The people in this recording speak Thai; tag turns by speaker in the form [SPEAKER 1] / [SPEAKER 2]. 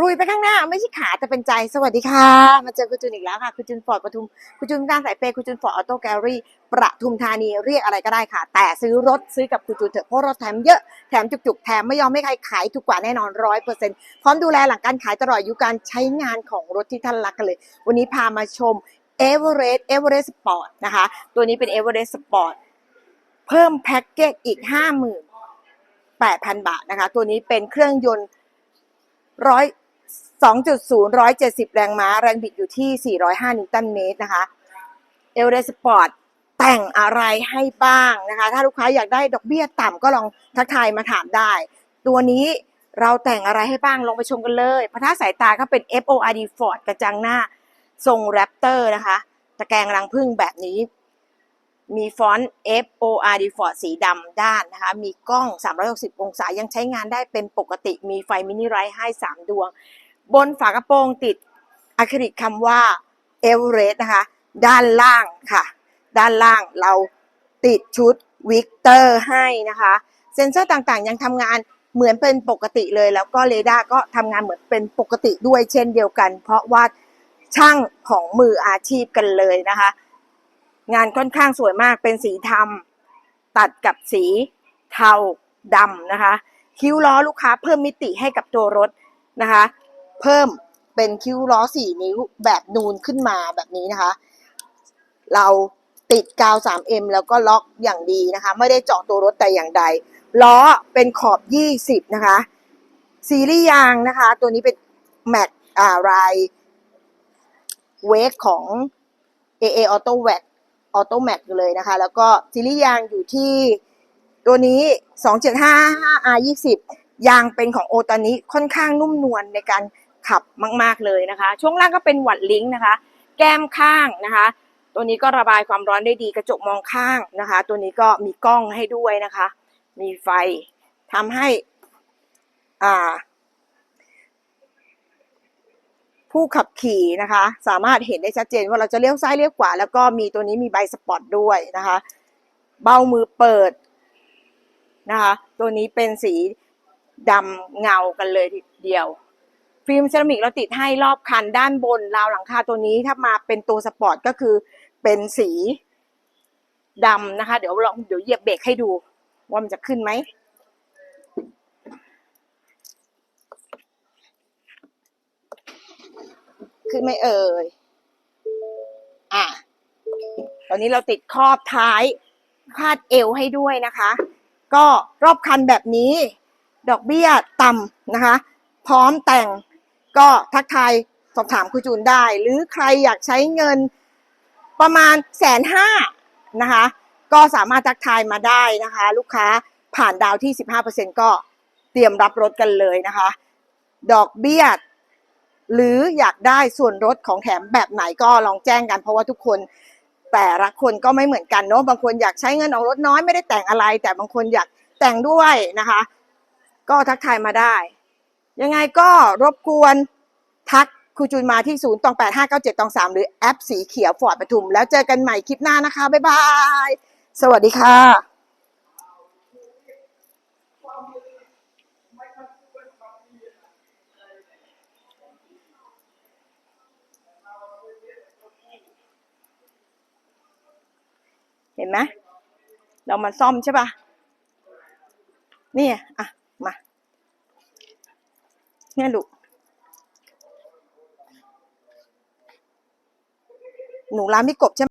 [SPEAKER 1] ลุยไปข้างหน้าไม่ใช่ขาแต่เป็นใจสวัสดีค่ะ มาเจอคุณจุนอีกแล้วค่ะ คุณจุนฟอร์ดปทุม คุณจุนการสายเปย์คุณจุนฟอร์ดออโต้แกลลี่ประทุมธานีเรียกอะไรก็ได้ค่ะ แต่ซื้อรถซื้อกับคุณจุนเถอะเพราะรถแถมเยอะแถมจุกๆ แถมไม่ยอมให้ใครขายถูกกว่าแน่นอนร้อยเปอร์เซ็นต์พร้อมดูแลหลังการขายตลอดอายุการใช้งานของรถที่ท่านรักกันเลย วันนี้พามาชม e v e r e s t e v e r e s t Sport นะคะตัวนี้เป็น e v e r e s t Sport เพิ่มแพ็กเกจอีก58,000บาทนะคะ ตัวนี้เป็นเครื่องยนต์ร้อย 2.0 170 แรงม้า แรงบิดอยู่ที่ 405 นิวตันเมตรนะคะ e v e r e s t Sport แต่งอะไรให้บ้างนะคะ ถ้าลูกค้าอยากได้ดอกเบี้ยต่ำก็ลองทักทายมาถามได้ ตัวนี้เราแต่งอะไรให้บ้างลองไปชมกันเลยพระท่าสายตาก็เป็น FORD Ford กระจังหน้า ทรงแรปเตอร์นะคะ ตะแกรงรังพึ่งแบบนี้ มีฟอนต์ F O R D Ford สีดำด้านนะคะ มีกล้อง 360 องศา ยังใช้งานได้เป็นปกติ มีไฟมินิไรท์ให้ 3 ดวง บนฝากระโปรงติดอะคริลิกคำว่า e v e r e s t นะคะ ด้านล่างค่ะ ด้านล่างเราติดชุดวิกเตอร์ให้นะคะ เซ็นเซอร์ต่างๆ ยังทำงานเหมือนเป็นปกติเลย แล้วก็เรดาร์ก็ทำงานเหมือนเป็นปกติด้วยเช่นเดียวกัน เพราะว่าช่างของมืออาชีพกันเลยนะคะ งานค่อนข้างสวยมากเป็นสีทำตัดกับสีเทาดำนะคะ คิ้วล้อลูกค้าเพิ่มมิติให้กับตัวรถนะคะ เพิ่มเป็นคิ้วล้อสี่นิ้วแบบนูนขึ้นมาแบบนี้นะคะ เราติดกาว 3M แล้วก็ล็อกอย่างดีนะคะ ไม่ได้เจาะตัวรถแต่อย่างใด ล้อเป็นขอบ 20 นะคะ ซีรีส์ยางนะคะ ตัวนี้เป็นแมตอ่ารายเวกของ AA Auto w a c Auto Max เลยนะคะ แล้วก็ซีรีส์ยางอยู่ที่ตัวนี้ 2755 R20 ยางเป็นของโอตานิค่อนข้างนุ่มนวลในการขับมาก ๆเลยนะคะ ช่วงล่างก็เป็นหวัดลิงก์นะคะ แก้มข้างนะคะ ตัวนี้ก็ระบายความร้อนได้ดีกระจกมองข้างนะคะ ตัวนี้ก็มีกล้องให้ด้วยนะคะ มีไฟทำให้อ่า ผู้ขับขี่นะคะ สามารถเห็นได้ชัดเจนว่าเราจะเลี้ยวซ้ายเลี้ยวขวาแล้วก็มีตัวนี้มีใบสปอตด้วยนะคะ เบ้ามือเปิดนะคะ ตัวนี้เป็นสีดำเงากันเลยทีเดียว ฟิล์มเซรามิกเราติดให้รอบคันด้านบนราวหลังคาตัวนี้ถ้ามาเป็นตัวสปอร์ตก็คือเป็นสีดำนะคะ เดี๋ยวลองเดี๋ยวเหยียบเบรกให้ดูว่ามันจะขึ้นไหม ขึ้นไหมเอ่ย อะ ตอนนี้เราติดครอบท้ายคาดเอวให้ด้วยนะคะ ก็รอบคันแบบนี้ ดอกเบี้ยต่ำนะคะ พร้อมแต่งก็ทักทายสอบถามคุณจูนได้ หรือใครอยากใช้เงินประมาณแสนห้านะคะ ก็สามารถทักทายมาได้นะคะ ลูกค้าผ่านดาวที่ 15%ก็เตรียมรับรถกันเลยนะคะ ดอกเบี้ย หรืออยากได้ส่วนลดของแถมแบบไหนก็ลองแจ้งกัน เพราะว่าทุกคนแต่ละคนก็ไม่เหมือนกันเนาะบางคนอยากใช้เงินออกรถน้อยไม่ได้แต่งอะไร แต่บางคนอยากแต่งด้วยนะคะ ก็ทักทายมาได้ ยังไงก็รบกวนทักครูจูนมาที่0ตอง8 5 9 7ตอง3หรือแอปสีเขียวฟอร์ดปทุม แล้วเจอกันใหม่คลิปหน้านะคะ บ๊ายบาย สวัสดีค่ะ เห็นไหมเรามาซ่อมใช่ปะนี่อะ มา เนี่ยลูก หนูร้านพี่กบใช่ไหม